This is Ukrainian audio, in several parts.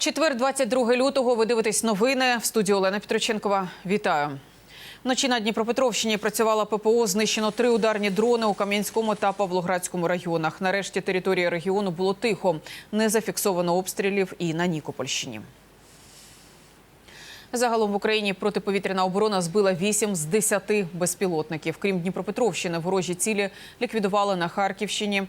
Четвер, 22 лютого. Ви дивитесь новини в студії Олена Петроченкова. Вітаю. Вночі на Дніпропетровщині працювала ППО. Знищено три ударні дрони у Кам'янському та Павлоградському районах. Нарешті території регіону було тихо. Не зафіксовано обстрілів і на Нікопольщині. Загалом в Україні протиповітряна оборона збила 8 з 10 безпілотників. Крім Дніпропетровщини, ворожі цілі ліквідували на Харківщині,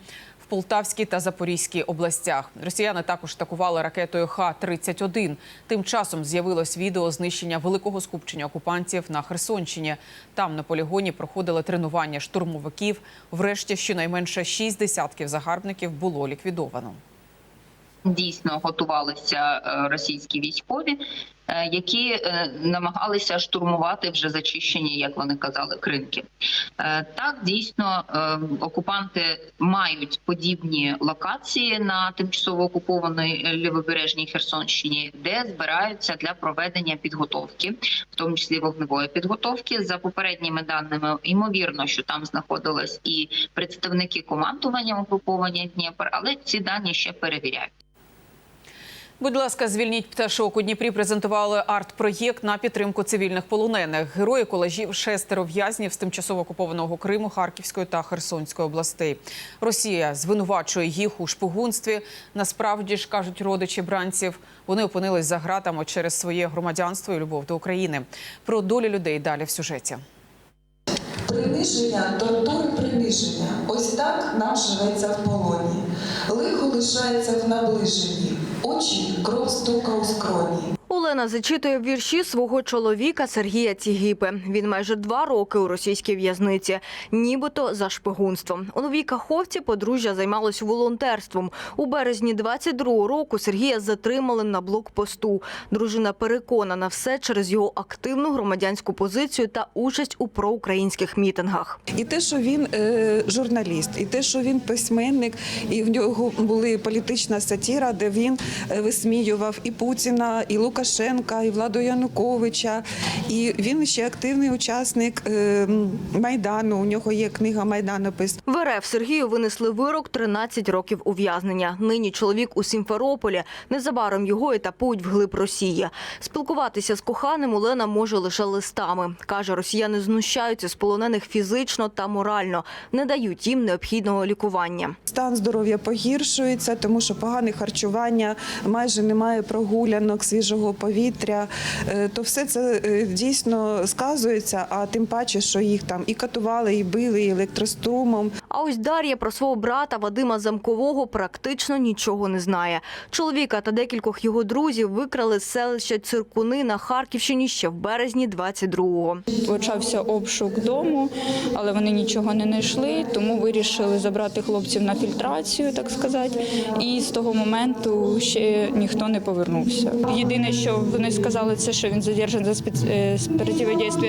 Полтавській та Запорізькій областях. Росіяни також атакували ракетою Х-31. Тим часом з'явилось відео знищення великого скупчення окупантів на Херсонщині. Там на полігоні проходили тренування штурмовиків. Врешті щонайменше 6 десятків загарбників було ліквідовано. дійсно готувалися е, російські військові, які е, намагалися штурмувати вже зачищені, як вони казали, кринки. Е, Так, дійсно, е, окупанти мають подібні локації на тимчасово окупованій е, лівобережній Херсонщині, де збираються для проведення підготовки, в тому числі вогневої підготовки. За попередніми даними, ймовірно, що там знаходились і представники командування угруповання Дніпр, але ці дані ще перевіряють. Будь ласка, звільніть пташок. У Дніпрі презентували арт-проєкт на підтримку цивільних полонених. Герої колажів шестеро в'язнів з тимчасово окупованого Криму, Харківської та Херсонської областей. Росія звинувачує їх у шпигунстві. Насправді ж кажуть родичі бранців, вони опинились за ґратами через своє громадянство і любов до України. Про долі людей далі в сюжеті. Приниження, тортури приниження. Ось так нам живеться в полоні. Лихо лишається в наближенні. Очі кров стука у скроні. Олена зачитує вірші свого чоловіка Сергія Цігіпи. Він майже два роки у російській в'язниці, нібито за шпигунством. У новій каховці подружжя займалось волонтерством. У березні 22-го року Сергія затримали на блокпосту. Дружина переконана все через його активну громадянську позицію та участь у проукраїнських мітингах. І те, що він е, журналіст, і те, що він письменник, і в нього були політична сатіра, де він е, висміював і Путіна, і Лукашенка, і Владу Януковича. І він ще активний учасник е, майдану. У нього є книга Майданопис. В РФ Сергію винесли вирок 13 років ув'язнення. Нині чоловік у Сімферополі. Незабаром його етапують вглиб Росії. Спілкуватися з коханим Олена може лише листами. Каже, росіяни знущаються з полонених фізично та морально, не дають їм необхідного лікування. Стан здоров'я погіршується, тому що погане харчування, майже немає прогулянок, свіжого повітря. Е, То все це е, дійсно сказується, а тим паче, що їх там і катували, і били, і електрострумом. А ось Дар'я про свого брата Вадима Замкового практично нічого не знає. Чоловіка та декількох його друзів викрали з селища Циркуни на Харківщині ще в березні 22-го. Почався обшук дому, але вони нічого не знайшли, тому вирішили забрати хлопців на фільтрацію, так сказати. І з того моменту ще ніхто не повернувся. Єдине, що вони сказали, це що він задержаний за спец... е,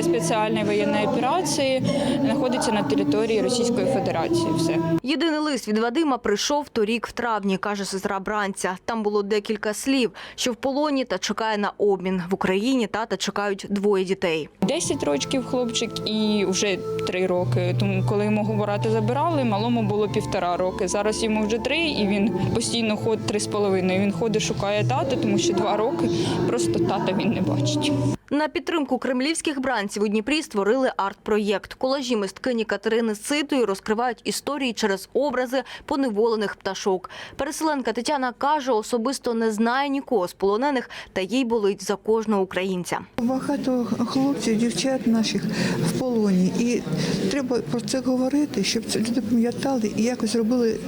спеціальної воєнної операції, знаходиться на території Російської Федерації. Все. Єдиний лист від Вадима прийшов торік в травні, каже сестра бранця. Там було декілька слів, що в полоні та чекає на обмін. В Україні тата чекають двоє дітей. 10 років хлопчик і вже 3 роки. Тому коли його брата забирали, малому було півтора роки. Зараз йому вже три, і він постійно ходить три з половиною. Він ходить, шукає тата, тому що два роки просто тата він не бачить. На підтримку кремлівських бранців у Дніпрі створили арт-проєкт. Колажі мисткині Катерини Ситої розкривають історії через образи поневолених пташок. Переселенка Тетяна каже, особисто не знає нікого з полонених, та їй болить за кожного українця. Багато хлопців, дівчат наших в полоні, і треба про це говорити, щоб люди пам'ятали і якось робили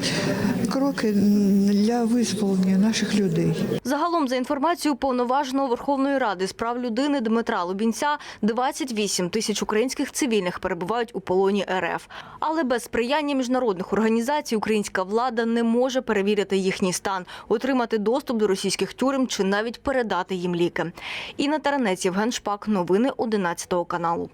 кроки для визволення наших людей. Загалом, за інформацією повноваженого Верховної Ради з прав людини Дмитра Лубінця, 28 тисяч українських цивільних перебувають у полоні РФ. Але без сприяння міжнародних організацій українська влада не може перевірити їхній стан, отримати доступ до російських тюрем чи навіть передати їм ліки. Інна Таранець, Євген Шпак, новини 11 каналу.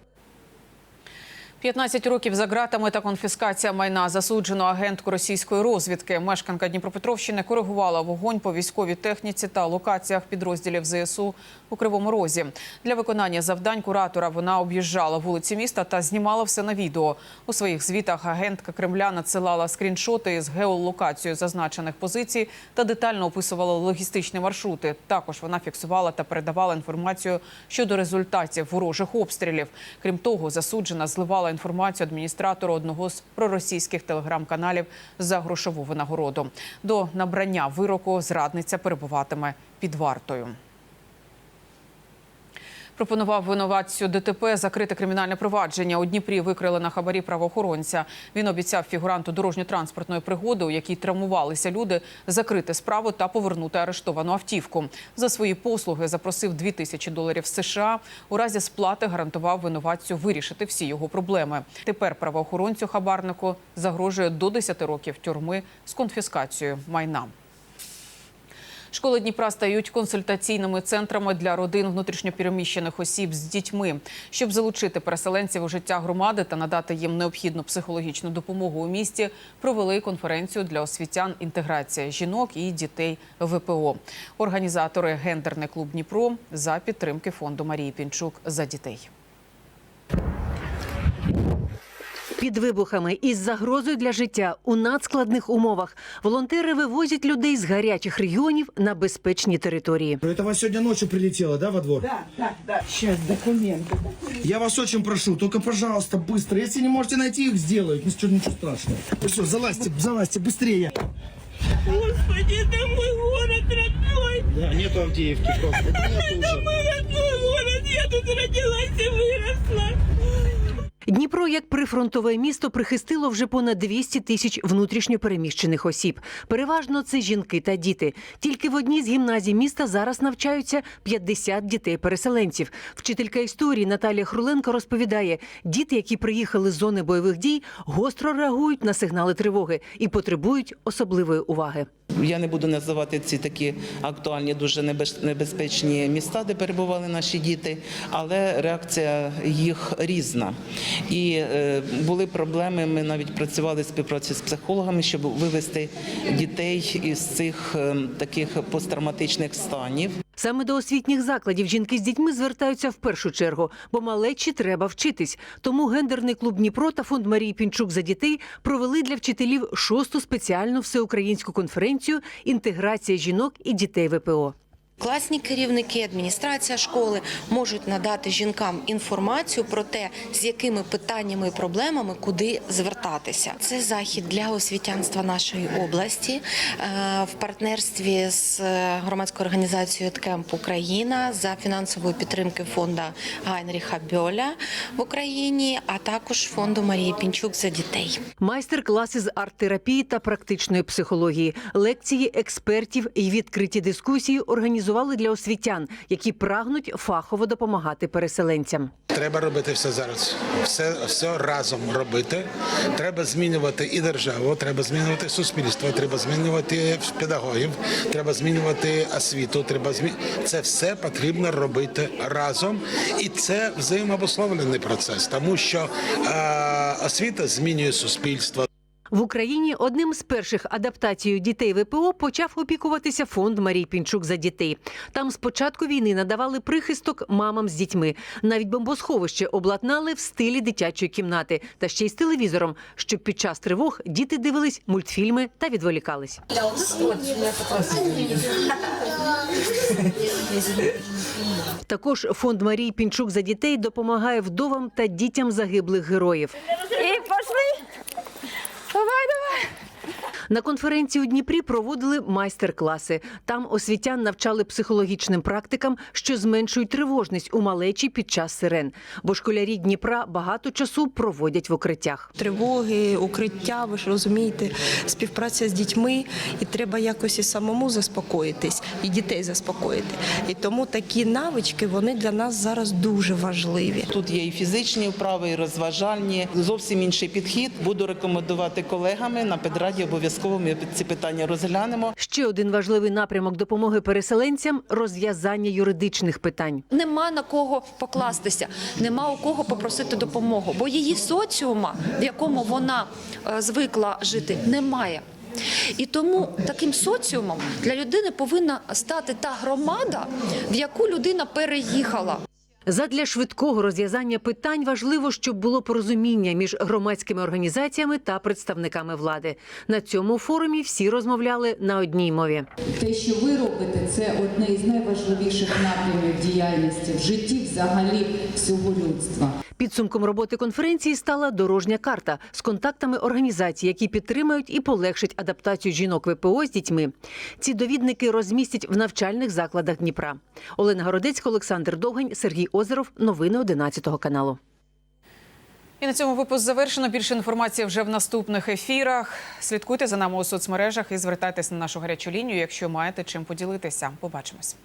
15 років за ґратами та конфіскація майна засуджено агентку російської розвідки. Мешканка Дніпропетровщини коригувала вогонь по військовій техніці та локаціях підрозділів ЗСУ у Кривому Розі. Для виконання завдань куратора вона об'їжджала вулиці міста та знімала все на відео. У своїх звітах агентка Кремля надсилала скріншоти з геолокацією зазначених позицій та детально описувала логістичні маршрути. Також вона фіксувала та передавала інформацію щодо результатів ворожих обстрілів. Крім того, засуджена зливала інформацію адміністратору одного з проросійських телеграм-каналів за грошову винагороду. До набрання вироку зрадниця перебуватиме під вартою. Пропонував винуватцю ДТП закрити кримінальне провадження. У Дніпрі викрили на хабарі правоохоронця. Він обіцяв фігуранту дорожньо-транспортної пригоди, у якій травмувалися люди, закрити справу та повернути арештовану автівку. За свої послуги запросив 2 тисячі доларів США. У разі сплати гарантував винуватцю вирішити всі його проблеми. Тепер правоохоронцю хабарнику загрожує до 10 років тюрми з конфіскацією майна. Школи Дніпра стають консультаційними центрами для родин внутрішньопереміщених осіб з дітьми, щоб залучити переселенців у життя громади та надати їм необхідну психологічну допомогу у місті. Провели конференцію для освітян інтеграція жінок і дітей ВПО. Організатори гендерний клуб Дніпро за підтримки фонду Марії Пінчук за дітей. Під вибухами із загрозою для життя у надскладних умовах волонтери вивозять людей з гарячих регіонів на безпечні території. Это вас сегодня ночью прилетело, да, во двор? Да, да, да. Сейчас документы. Я вас очень прошу, только, пожалуйста, быстро. Если не можете найти их, сделают. Ничего, ничего страшного. Ну все, залазьте, залазьте, быстрее. Господи, это мой город родной. Да, нету Авдеевки просто. Это нету уже. Это мой родной город. Я тут родилась и выросла. Дніпро, як прифронтове місто, прихистило вже понад 200 тисяч внутрішньопереміщених осіб. Переважно це жінки та діти. Тільки в одній з гімназій міста зараз навчаються 50 дітей-переселенців. Вчителька історії Наталія Хруленко розповідає: діти, які приїхали з зони бойових дій, гостро реагують на сигнали тривоги і потребують особливої уваги. Я не буду називати ці такі актуальні, дуже небез- небезпечні міста, де перебували наші діти, але реакція їх різна. І е, були проблеми. Ми навіть працювали в співпраці з психологами, щоб вивести дітей із цих е, таких посттравматичних станів. Саме до освітніх закладів жінки з дітьми звертаються в першу чергу, бо малечі треба вчитись. Тому гендерний клуб Дніпро та фонд Марії Пінчук за дітей провели для вчителів шосту спеціальну всеукраїнську конференцію Інтеграція жінок і дітей ВПО. Класні керівники, адміністрація школи можуть надати жінкам інформацію про те, з якими питаннями і проблемами куди звертатися. Це захід для освітянства нашої області е, в партнерстві з е, громадською організацією «Ткемп Україна за фінансової підтримки фонду Гайнріха Бьоля в Україні, а також фонду Марії Пінчук за дітей. Майстер-класи з арт-терапії та практичної психології, лекції експертів і відкриті дискусії організували для освітян, які прагнуть фахово допомагати переселенцям. Треба робити все зараз. Все, все разом робити. Треба змінювати і державу, треба змінювати суспільство, треба змінювати педагогів, треба змінювати освіту. Треба змі... Це все потрібно робити разом, і це взаємообусловлений процес, тому що е, освіта змінює суспільство. В Україні одним з перших адаптацією дітей ВПО почав опікуватися фонд Марії Пінчук за дітей. Там з початку війни надавали прихисток мамам з дітьми. Навіть бомбосховище обладнали в стилі дитячої кімнати та ще й з телевізором, щоб під час тривог діти дивились мультфільми та відволікались. Також фонд Марії Пінчук за дітей допомагає вдовам та дітям загиблих героїв. І пошли. Zo wij На конференції у Дніпрі проводили майстер-класи. Там освітян навчали психологічним практикам, що зменшують тривожність у малечі під час сирен. Бо школярі Дніпра багато часу проводять в укриттях. Тривоги, укриття, ви ж розумієте, співпраця з дітьми, і треба якось і самому заспокоїтись, і дітей заспокоїти. І тому такі навички вони для нас зараз дуже важливі. Тут є і фізичні вправи, і розважальні. Зовсім інший підхід. Буду рекомендувати колегами на педраді обов'язково обов'язково ми ці питання розглянемо. Ще один важливий напрямок допомоги переселенцям розв'язання юридичних питань. Нема на кого покластися, нема у кого попросити допомогу, бо її соціума, в якому вона е, звикла жити, немає. І тому таким соціумом для людини повинна стати та громада, в яку людина переїхала. Задля швидкого розв'язання питань важливо, щоб було порозуміння між громадськими організаціями та представниками влади. На цьому форумі всі розмовляли на одній мові. Те, що ви робите, це одне із найважливіших напрямів діяльності в житті взагалі всього людства. Підсумком роботи конференції стала дорожня карта з контактами організацій, які підтримають і полегшать адаптацію жінок ВПО з дітьми. Ці довідники розмістять в навчальних закладах Дніпра. Олена Городецька, Олександр Довгань, Сергій Озеров. Новини 11 каналу. І на цьому випуск завершено. Більше інформації вже в наступних ефірах. Слідкуйте за нами у соцмережах і звертайтеся на нашу гарячу лінію, якщо маєте чим поділитися. Побачимось.